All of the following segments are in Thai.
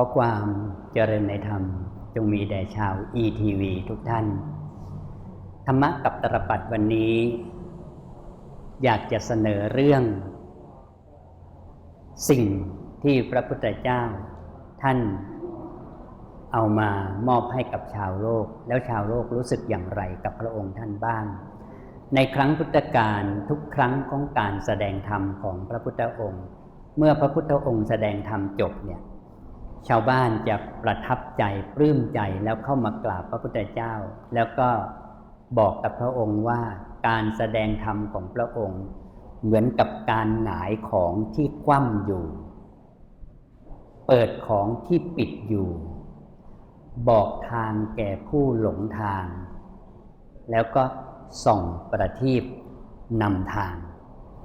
ก็ความเจริญในธรรม จงมีแด่ชาว ETV ทุกท่าน ธรรมะกับตรปัดวันนี้ อยากจะเสนอเรื่อง สิ่งที่พระพุทธเจ้า ท่านเอามามอบให้กับชาวโลก แล้วชาวโลกรู้สึกอย่างไรกับพระองค์ท่านบ้าง ในครั้งพุทธกาลทุกครั้งของการแสดงธรรมของพระพุทธองค์ เมื่อพระพุทธองค์แสดงธรรมจบเนี่ย ชาวบ้านจะประทับใจปลื้มใจแล้วเข้ามากราบพระพุทธเจ้า แล้วก็บอกกับพระองค์ว่าการแสดงธรรมของพระองค์ เหมือนกับการหงายของที่คว่ำอยู่ เปิดของที่ปิดอยู่ บอกทางแก่ผู้หลงทาง แล้วก็ส่องประทีปนำทาง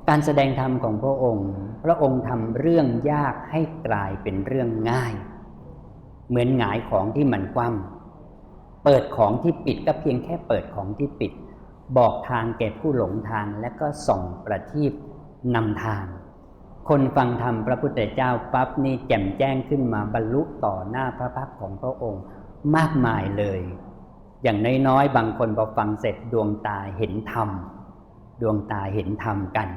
การแสดงธรรมของพระองค์ พระองค์ทำเรื่องยากให้กลายเป็นเรื่องง่าย เหมือนหงายของที่มันคว่ำเปิดของที่ปิดก็เพียงแค่เปิดของที่ปิด บอกทางแก่ผู้หลงทางและก็ส่องประทีปนำทาง คนฟังธรรมพระพุทธเจ้าปั๊บนี่แจ่มแจ้งขึ้นมาบรรลุต่อหน้าพระพักของพระองค์มากมายเลย อย่างน้อยๆบางคนพอฟังเสร็จดวงตาเห็นธรรม ดวงตาเห็นธรรมกัน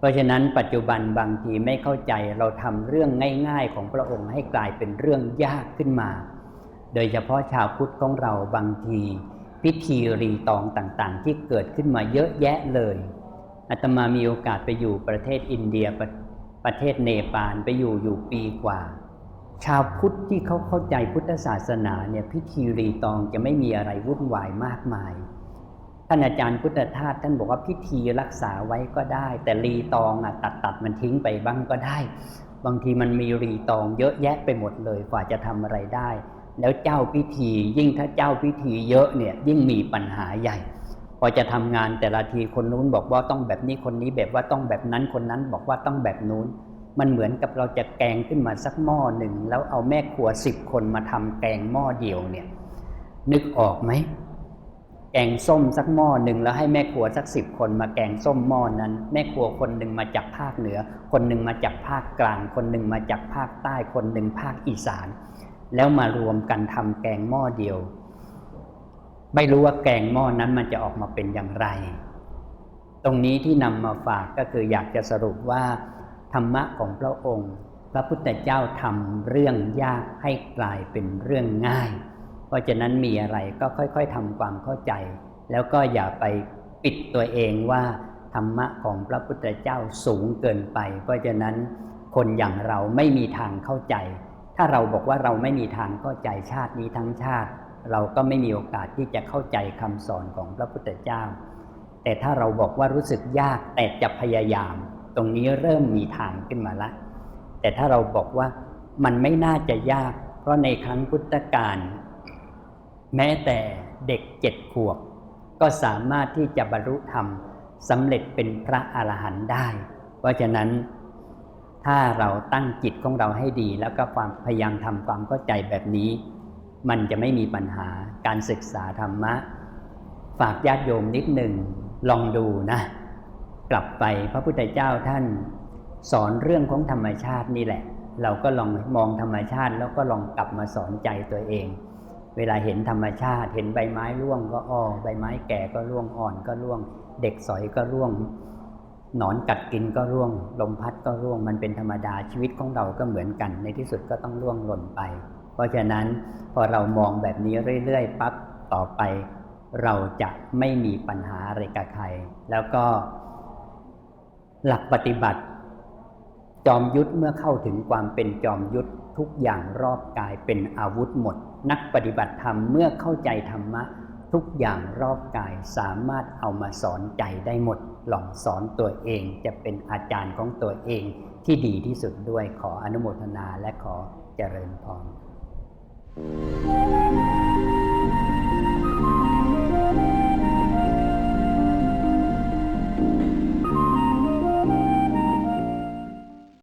เพราะฉะนั้นปัจจุบันบางทีไม่เข้าใจเราทำเรื่องง่าย ๆ ของพระองค์ให้กลายเป็นเรื่องยากขึ้นมา โดยเฉพาะชาวพุทธของเราบางที พิธีรีตองต่างๆ ที่เกิดขึ้นมาเยอะแยะเลยอาตมามีโอกาสไปอยู่ประเทศอินเดียประประเทศเนปาลไปอยู่อยู่ปีกว่า ชาวพุทธที่เขาเข้าใจพุทธศาสนาเนี่ยพิธีรีตองจะไม่มีอะไรวุ่นวายมากมาย ท่านอาจารย์พุทธทาสท่านบอกว่าพิธีรักษาไว้ก็ได้ แต่รีตองอะตัดตัดมันทิ้งไปบ้างก็ได้ บางทีมันมีรีตองเยอะแยะไปหมดเลยกว่าจะทำอะไรได้ แล้วเจ้าพิธียิ่งถ้าเจ้าพิธีเยอะเนี่ยยิ่งมีปัญหาใหญ่ พอจะทำงานแต่ละทีคนนู้นบอกว่าต้องแบบนี้คนนี้แบบว่าต้องแบบนั้นคนนั้นบอกว่าต้องแบบนู้น มันเหมือนกับเราจะแกงขึ้นมาสักหม้อหนึ่งแล้วเอาแม่ครัวสิบคนมาทำแกงหม้อเดียวเนี่ยนึกออกไหม แกงส้มสักหม้อหนึ่งแล้วให้แม่ครัวสักสิบคนมาแกงส้มหม้อนั้น แม่ครัวคนหนึ่งมาจากภาคเหนือ คนหนึ่งมาจากภาคกลาง คนหนึ่งมาจากภาคใต้คนหนึ่งภาคอีสาน แล้วมารวมกันทำแกงหม้อเดียว ไม่รู้ว่าแกงหม้อนั้นมันจะออกมาเป็นอย่างไร ตรงนี้ที่นำมาฝากก็คืออยากจะสรุปว่า ธรรมะของพระองค์ พระพุทธเจ้าทำเรื่องยากให้กลายเป็นเรื่องง่าย เพราะฉะนั้นมีอะไรก็ค่อยๆทำความเข้าใจ แล้วก็อย่าไปปิดตัวเองว่าธรรมะของพระพุทธเจ้าสูงเกินไป เพราะฉะนั้นคนอย่างเราไม่มีทางเข้าใจ ถ้าเราบอกว่าเราไม่มีทางเข้าใจชาตินี้ทั้งชาติ เราก็ไม่มีโอกาสที่จะเข้าใจคำสอนของพระพุทธเจ้า แต่ถ้าเราบอกว่ารู้สึกยากแต่จะพยายาม ตรงนี้เริ่มมีทางขึ้นมาละ แต่ถ้าเราบอกว่ามันไม่น่าจะยาก เพราะในครั้งพุทธกาล แม้แต่เด็กเจ็ดขวบ ก็สามารถที่จะบรรลุธรรมสำเร็จเป็นพระอรหันต์ได้ เพราะฉะนั้นถ้าเราตั้งจิตของเราให้ดี แล้วก็ความพยายามทำความเข้าใจแบบนี้ มันจะไม่มีปัญหาการศึกษาธรรมะ ฝากญาติโยมนิดหนึ่งลองดูนะ กลับไปพระพุทธเจ้าท่าน สอนเรื่องของธรรมชาตินี่แหละ เราก็ลองมองธรรมชาติแล้วก็ลองกลับมาสอนใจตัวเอง เวลาเห็นธรรมชาติ เห็นใบไม้ร่วงก็อ้อใบไม้แก่ก็ร่วงอ่อนก็ร่วง เด็กสอยก็ร่วง หนอนกัดกินก็ร่วง ลมพัดก็ร่วง มันเป็นธรรมดาชีวิตของเราก็เหมือนกัน ในที่สุดก็ต้องร่วงหล่นไป เพราะฉะนั้นพอเรามองแบบนี้เรื่อยๆปั๊บต่อไป เราจะไม่มีปัญหาอะไรกับใคร แล้วก็หลักปฏิบัติ จอมยุทธเมื่อเข้าถึงความเป็นจอมยุทธทุกอย่างรอบกายเป็นอาวุธหมด นักปฏิบัติธรรมเมื่อเข้าใจธรรมะ ทุกอย่างรอบกายสามารถเอามาสอนใจได้หมดลองสอนตัวเองจะเป็นอาจารย์ของตัวเองที่ดีที่สุดด้วยขออนุโมทนาและขอเจริญพร